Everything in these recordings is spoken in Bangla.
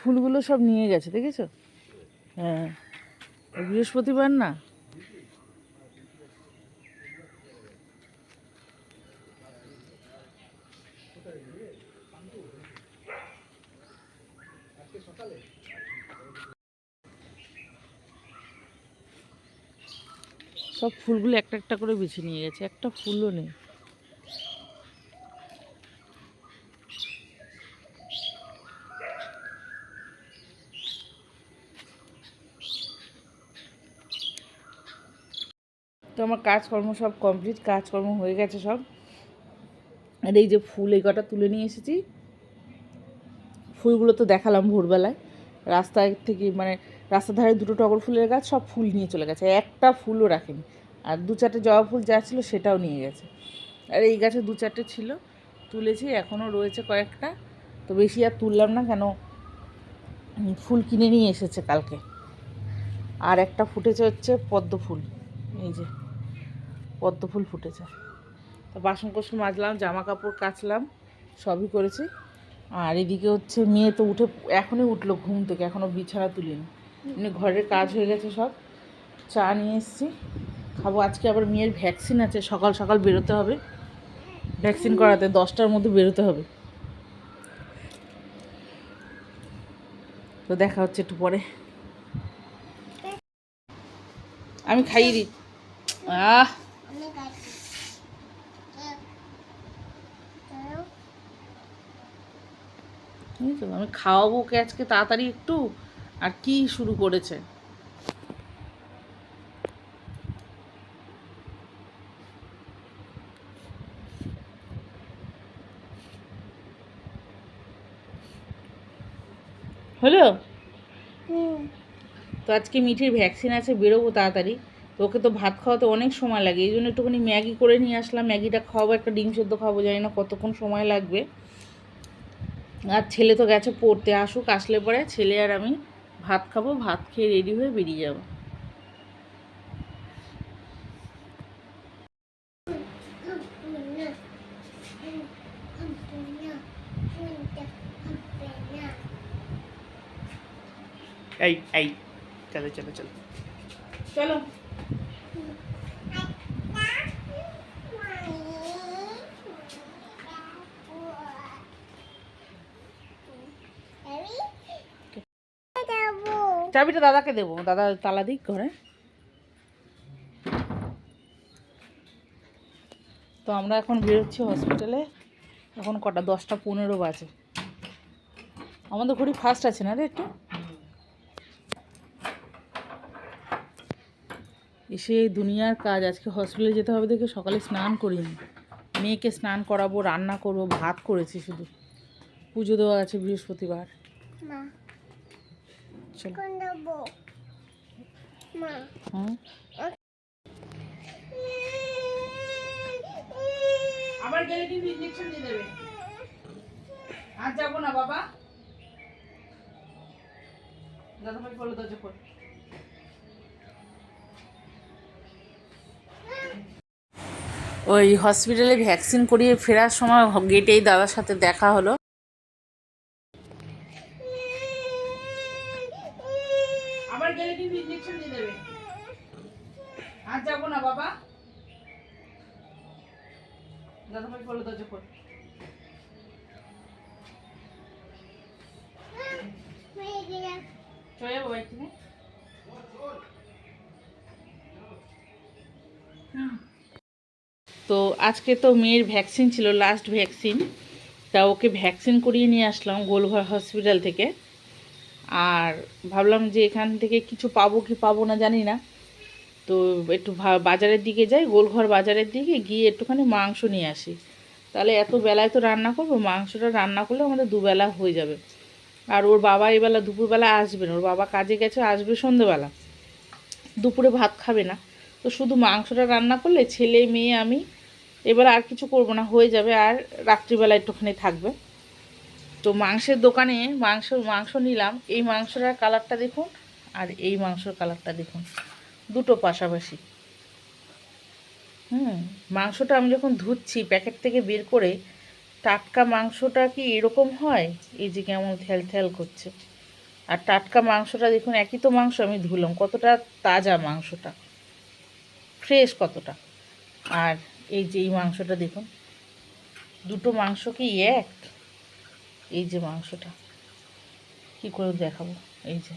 ফুলগুলো সব নিয়ে গেছে, দেখেছ? হ্যাঁ। বৃহস্পতিবার না? সব ফুলগুলো একটা একটা করে বেছে নিয়ে গেছে, একটা ফুলও নেই। আমার কাজকর্ম সব কমপ্লিট, কাজকর্ম হয়ে গেছে সব। আর এই যে ফুল, এই কটা তুলে নিয়ে এসেছি। ফুলগুলো তো দেখালাম ভোরবেলায়। রাস্তায় থেকে মানে রাস্তার ধারে দুটো টগর ফুলের গাছ, সব ফুল নিয়ে চলে গেছে। একটা ফুলও রাখেনি। আর দু চারটে জবা ফুল যা ছিল সেটাও নিয়ে গেছে। আর এই গাছে দু চারটে ছিল, তুলেছি, এখনও রয়েছে কয়েকটা। তো বেশি আর তুললাম না, কেন ফুল কিনে নিয়ে এসেছে কালকে। আর একটা ফুটেছে হচ্ছে পদ্ম ফুল। এই যে। পদ্ম ফুল ফুটেছে। তো বাসন কোসন মাজলাম, জামা কাপড় কাচলাম, সবই করেছি। আর এদিকে হচ্ছে মেয়ে তো উঠে, এখনই উঠল ঘুম থেকে এখনও বিছানা তুলিনি। এমনি ঘরের কাজ হয়ে গেছে সব। চা নিয়ে এসেছি। খাব, আজকে আবার মেয়ের ভ্যাকসিন আছে, সকাল সকাল বেরোতে হবে। ভ্যাকসিন করাতে, দশটার মধ্যে বেরোতে হবে। তো দেখা হচ্ছে একটু পরে। আমি খাইয়ে দিই। আহ! তো, আমি খাওয়াবো ওকে আজকে তাড়াতাড়ি একটু আর কি শুরু করেছে? হলো? তো আজকে মিঠির ভ্যাকসিন আছে বেরোবো তাড়াতাড়ি। তো ওকে তো ভাত খাওয়াতে অনেক সময় লাগে এই জন্য একটুখানি ম্যাগি করে নিয়ে আসলাম। ম্যাগিটা খাওয়াবো একটা ডিম সেদ্ধ খাব জানি না কতক্ষণ সময় লাগবে। আর ছেলে তো গেছে পড়তে আসুক আসলে পরে ছেলে আর আমি ভাত খাব ভাত খেয়ে রেডি হয়ে বেরিয়ে যাব। এই এই চলো চলো চলো। চলো। চাবিটা দাদাকে দেবো, দাদা তালা দিক ঘরে। তো আমরা এখন বেরোচ্ছি হসপিটালে এখন কটা, দশটা পনেরো বাজে। আমাদের ঘড়ি ফাস্ট আছে না রে একটু? এসে দুনিয়ার কাজ, আজকে হসপিটালে যেতে হবে দেখে সকালে স্নান করিনি। মেয়েকে স্নান করাবো, রান্না করব, ভাত করেছি শুধু। পুজো দেওয়া আছে বৃহস্পতিবার। মা। চলো। কোন দেবো। মা। হুম? আবার গেলে কিন্তু ইঞ্জেকশন দিয়ে দেবে। আর যাব না বাবা। দাদা ভাই বলো দরজা খোল। ওই হসপিটালে ভ্যাকসিন করিয়ে ফেরার সময় গেটেই দাদার সাথে দেখা হলো আবার গেলে কিন্তু ইঞ্জেকশন দিয়ে দেবে আর যাব না বাবা দাদা ভাই বলো দরজা খোল চলে যাব বাড়ি থেকে। তো আজকে তো মেয়ের ভ্যাকসিন ছিল লাস্ট ভ্যাকসিন। তা ওকে ভ্যাকসিন করিয়ে নিয়ে আসলাম গোলঘর হসপিটাল থেকে। আর ভাবলাম যে এখান থেকে কিছু পাবো কি পাবো না জানি না। তো একটু বাজারের দিকে যাই, গোলঘর বাজারের দিকে গিয়ে একটুখানি মাংস নিয়ে আসি। তাহলে এত বেলায় তো রান্না করব, মাংসটা রান্না করলে আমাদের দুবেলা হয়ে যাবে। আর ওর বাবা এবেলা দুপুরবেলা আসবে না, ওর বাবা কাজে গেছে, আসবে সন্ধেবেলা। দুপুরে ভাত খাবে না। তো শুধু মাংসটা রান্না করলে ছেলে, মেয়ে, আমি এবার আর কিছু করব না, হয়ে যাবে আর রাত্রিবেলা একটুখানি থাকবে। তো মাংসের দোকানে মাংস মাংস নিলাম। এই মাংসটার কালারটা দেখুন আর এই মাংসর কালারটা দেখুন, দুটো পাশাপাশি। হুম, মাংসটা আমি যখন ধুচ্ছি, প্যাকেট থেকে বের করে টাটকা মাংসটা কি এরকম হয়? এই যে কেমন থ্যাল থ্যাল করছে। আর টাটকা মাংসটা দেখুন, একই তো মাংস আমি ধুলাম, কতটা তাজা মাংসটা। ফ্রেশ কতটা। আর এই যে এই মাংসটা দেখুন, দুটো মাংস কি এক? এই যে মাংসটা। কি করে দেখাবো? এই যে।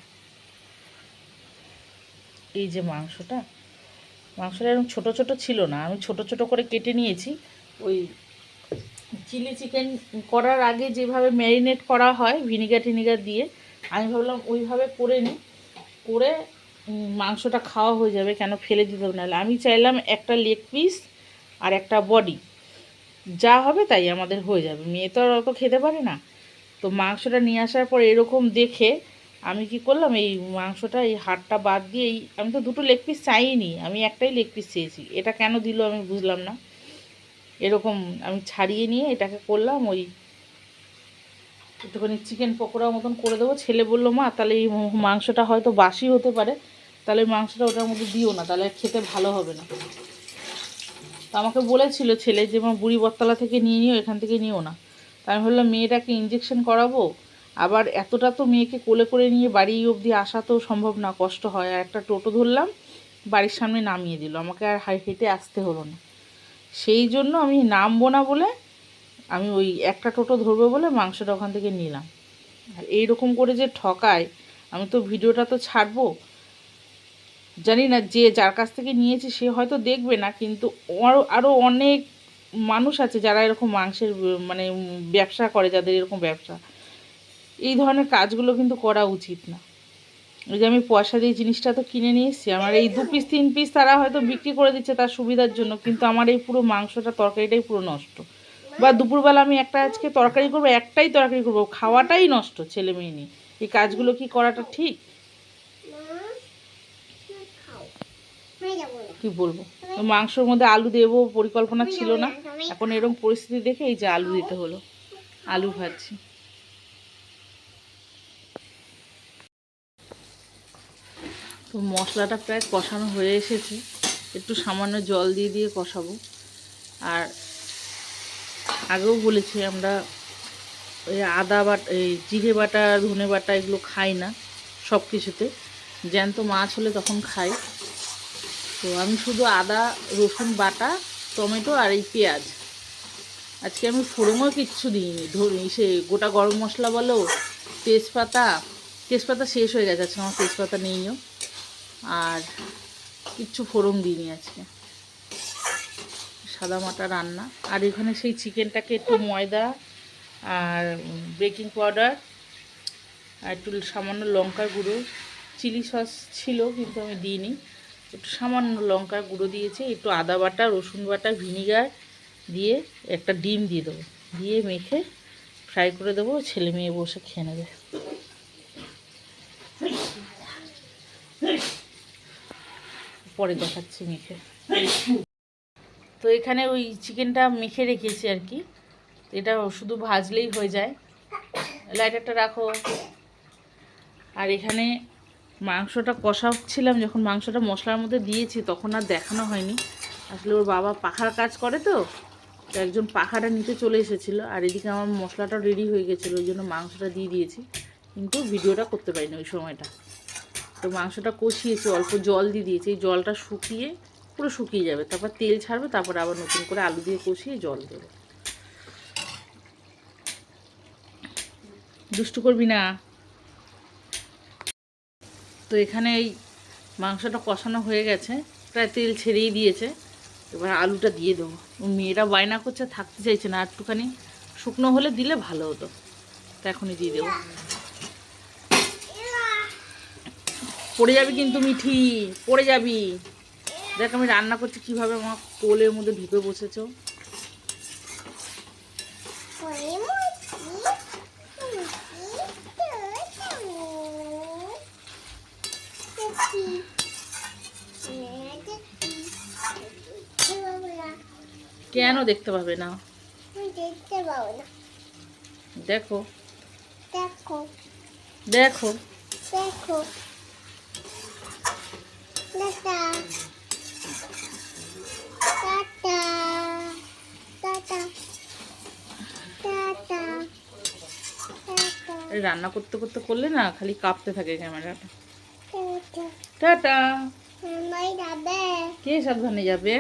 এই যে মাংসটা। মাংসটা এরকম ছোটো ছোটো ছিল না, আমি ছোট ছোট করে কেটে নিয়েছি, ওই চিলি চিকেন করার আগে যেভাবে ম্যারিনেট করা হয়, ভিনিগার টিনিগার দিয়ে, আমি ভাবলাম ওইভাবে করে নিই। করে মাংসটা খাওয়া হয়ে যাবে, কেন ফেলে দিতে হবে নাহলে আমি চাইলাম একটা লেগ পিস আর একটা বডি যা হবে তাই আমাদের হয়ে যাবে। মেয়ে তো আর অত খেতে পারে না। তো মাংসটা নিয়ে আসার পর এরকম দেখে আমি কি করলাম, এই মাংসটা, এই হাড়টা বাদ দিয়ে আমি তো দুটো লেগ পিস চাইনি। আমি একটাই লেগ পিস চেয়েছি। এটা কেন দিল আমি বুঝলাম না। এরকম আমি ছাড়িয়ে নিয়ে এটাকে করলাম, ওই একটুখানি চিকেন পকোড়া মতন করে দেবো। ছেলে বলল, মা, তাহলে এই মাংসটা হয়তো বাসি হতে পারে। তাহলে মাংসটা ওটার মধ্যে দিও না, তাহলে খেতে ভালো হবে না। তো আমাকে বলেছিল ছেলে যে, মা, বুড়ি বটতলা থেকে নিয়ে নিও, এখান থেকে নিও না। তা আমি ভাবলাম, মেয়েটাকে ইঞ্জেকশন করাবো? আবার এতটা তো মেয়েকে কোলে করে নিয়ে বাড়ি অবধি আসা তো সম্ভব না, কষ্ট হয়। আর একটা টোটো ধরলাম, বাড়ির সামনে নামিয়ে দিল। আমাকে আর হেঁটে আসতে হলো না। সেই জন্য আমি নামবো না বলে আমি ওই একটা টোটো ধরবো বলে মাংসটা ওখান থেকে নিলাম। আর এইরকম করে যে ঠকায়, আমি তো ভিডিওটা তো ছাড়বো। জানি না যে যার কাছ থেকে নিয়েছি সে হয়তো দেখবে না, কিন্তু আরও আরও অনেক মানুষ আছে যারা এরকম মাংসের মানে ব্যবসা করে, যাদের এরকম ব্যবসা। এই ধরনের কাজগুলো কিন্তু করা উচিত না। ওই যে আমি পয়সা দিয়ে জিনিসটা তো কিনে নিয়ে এসেছি। আমার এই দু পিস তিন পিস তারা হয়তো বিক্রি করে দিচ্ছে তার সুবিধার জন্য, কিন্তু আমার এই পুরো মাংসটা, তরকারিটাই পুরো নষ্ট। বা দুপুরবেলা আমি একটা আজকে তরকারি করব, একটাই তরকারি করব, খাওয়াটাই নষ্ট ছেলে মেয়ে নিয়ে। এই কাজগুলো কি করাটা ঠিক? কি বলব? মাংসর মধ্যে আলু দেবো, পরিকল্পনা ছিল না। এখন এরকম পরিস্থিতি দেখে এই যে আলু দিতে হলো। আলু ভাজছি। তো মশলাটা প্রায় কষানো হয়ে এসেছে। একটু সামান্য জল দিয়ে দিয়ে কষাবো। আর আগেও বলেছি আমরা ওই আদা বাটা, এই জিরে বাটা, ধনে বাটা এগুলো খাই না সব কিছুতে জ্যান্ত মাছ হলে তখন খাই। তো আমি শুধু আদা, রসুন বাটা, টমেটো আর এই পেঁয়াজ। আজকে আমি ফোড়নও কিচ্ছু দিইনি। ধরি সে গোটা গরম মশলা বলো, তেজপাতা তেজপাতা শেষ হয়ে গেছে। আজকে আমার তেজপাতা নেইও। আর কিচ্ছু ফোড়ন দিইনি আজকে। সাদা মাটা রান্না। আর এখানে সেই চিকেনটাকে একটু ময়দা আর বেকিং পাউডার আর একটু সামান্য লঙ্কার গুঁড়ো। চিলি সস ছিল কিন্তু আমি দিইনি। একটু সামান্য লঙ্কার গুঁড়ো দিয়েছি, একটু আদা বাটা, রসুন বাটা, ভিনিগার দিয়ে একটা ডিম দিয়ে দেবো। দিয়ে মেখে ফ্রাই করে দেবো, ছেলে মেয়ে বসে খেয়ে নেবে। পরে দেখাচ্ছি মেখে। তো এখানে ওই চিকেনটা মেখে রেখেছি আর কি। এটা শুধু ভাজলেই হয়ে যায়। লাইটারটা রাখো। আর এখানে মাংসটা কষাচ্ছিলাম, যখন মাংসটা মশলার মধ্যে দিয়েছি, তখন আর দেখানো হয়নি। আসলে ওর বাবা পাখার কাজ করে তো একজন পাখাটা নিতে চলে এসেছিল। আর এদিকে আমার মশলাটা রেডি হয়ে গেছিল, ওই জন্য মাংসটা দিয়ে দিয়েছি। কিন্তু ভিডিওটা করতে পারিনি ওই সময়টা। তো মাংসটা কষিয়েছি অল্প জল দিয়ে দিয়েছি। এই জলটা শুকিয়ে পুরো শুকিয়ে যাবে। তারপর তেল ছাড়বে, তারপর আবার নতুন করে আলু দিয়ে কষিয়ে জল দেবো। দুষ্টু করবি না? তো এখানে এই মাংসটা কষানো হয়ে গেছে। প্রায় তেল ছেড়েই দিয়েছে। এবার আলুটা দিয়ে দেবো। মেয়েরা বায়না করছে, থাকতে চাইছে না। একটুখানি শুকনো হলে দিলে ভালো হতো। তো এখনই দিয়ে দেবো। পড়ে যাবি কিন্তু মিঠি পড়ে যাবি। দেখ আমি রান্না করছি কীভাবে আমার কোলের মধ্যে ঢুকে বসেছো। কেন দেখতে পাবে না দেখতে পাবো না? দেখো। দেখো। দেখো। দেখো tata tata tata tata tata এই রান্না করতে করতে করলে না খালি কাঁপতে থাকে ক্যামেরাটা। টাটা। কে সাবধানে যাবে?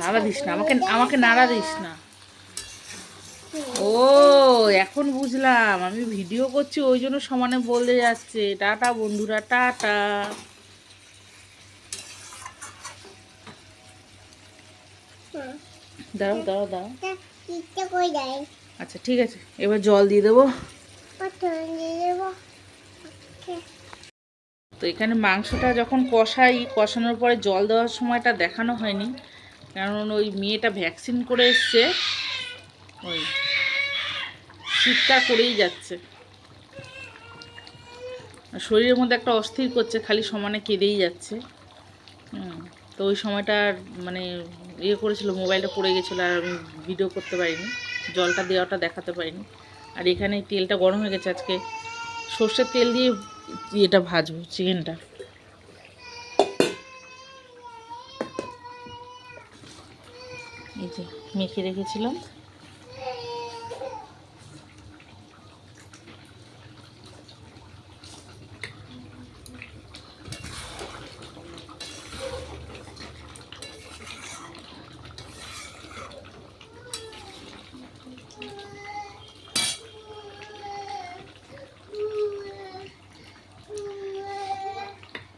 নাড়া দিস না আমাকে আমাকে নাড়া দিস না। ও এখন বুঝলাম। আমি ভিডিও করছি, ওই জন্য সমানে বলতে যাচ্ছে। টাটা বন্ধুরা, টাটা। দাঁড়াও দাঁড়াও দাঁড়াও। আচ্ছা ঠিক আছে। এবার জল দিয়ে দেবো। তো এখানে মাংসটা যখন কষাই, কষানোর পরে জল দেওয়ার সময়টা দেখানো হয়নি। কারণ ওই মেয়েটা ভ্যাকসিন করে এসছে। ওই। শীতটা করেই যাচ্ছে। শরীরের মধ্যে একটা অস্থির করছে, খালি সমানে কেঁদেই যাচ্ছে। তো ওই সময়টা মানে ইয়ে করেছিল, মোবাইলটা পড়ে গেছিল আর আমি ভিডিও করতে পারিনি। জলটা দেওয়াটা দেখাতে পারিনি। আর এখানে তেলটা গরম হয়ে গেছে আজকে। সর্ষের তেল দিয়ে এটা ভাজবো, চিকেনটা। এই যে মেখে রেখেছিলাম।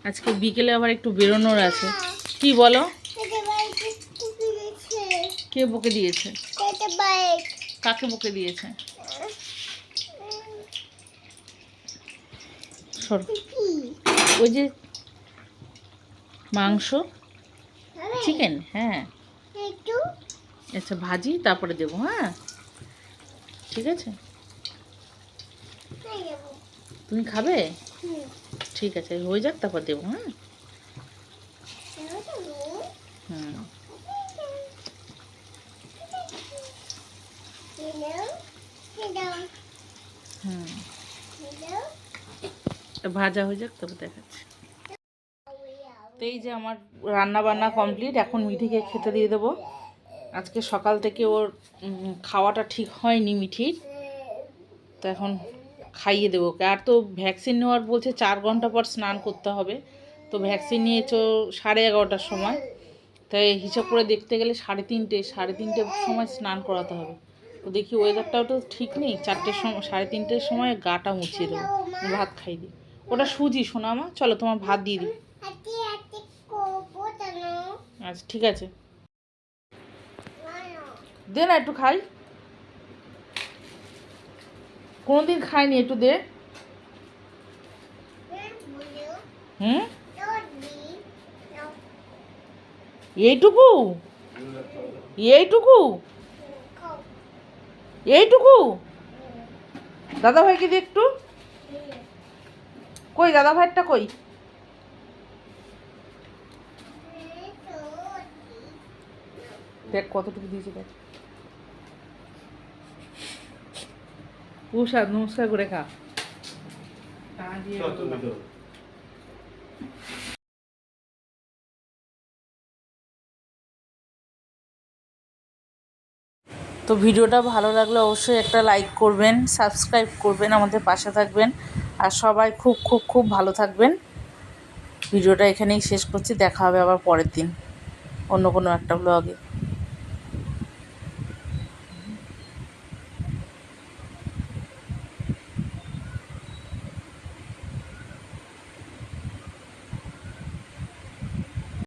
আজকে বিকেলে আবার একটু বেরোনোর আছে। কি বলো? কে বকে দিয়েছে? কাকে বকে দিয়েছে? সর। ওই যে মাংস? চিকেন হ্যাঁ। আচ্ছা ভাজি তারপরে দেবো হ্যাঁ। ঠিক আছে। তুমি খাবে? ঠিক আছে, হয়ে যাক, তারপর দেবো হ্যাঁ ভাজা হয়ে যাক, তারপর দেখাচ্ছি। তো এই যে আমার রান্না বান্না কমপ্লিট, এখন মিঠিকে খেতে দিয়ে দেবো। আজকে সকাল থেকে ওর খাওয়াটা ঠিক হয়নি মিঠির। তো এখন খাইয়ে দেবো আর তো ভ্যাকসিন নেওয়ার বলছে চার ঘণ্টা পর স্নান করতে হবে। তো ভ্যাকসিন নিয়েছো সাড়ে এগারোটার সময়। তাই হিসাব করে দেখতে গেলে সাড়ে তিনটে, সাড়ে তিনটের সময় স্নান করাতে হবে। তো দেখি ওয়েদারটাও তো ঠিক নেই। চারটের সময়, সাড়ে তিনটের সময় গাটা মুছিয়ে দেবো ভাত খাই দিই। ওটা সুজি শোনা মা, চলো তোমার ভাত দিয়ে দিই। আচ্ছা ঠিক আছে। দে না একটু খাই। কোনোদিন খাইনি একটু দে। হুম? এইটুকু? এইটুকু? এইটুকু? দাদা ভাইকে দিয়ে একটু। কই দাদা ভাইয়েরটা কই? দেখ কতটুকু দিয়েছে দেখ। প্রসাদ নমস্কার করে খা। তা তো ভিডিওটা ভালো লাগলে অবশ্যই একটা লাইক করবেন সাবস্ক্রাইব করবেন আমাদের পাশে থাকবেন। আর সবাই খুব খুব খুব ভালো থাকবেন। ভিডিওটা এখানেই শেষ করছি দেখা হবে আবার পরের দিন। অন্য কোনো একটা ব্লগে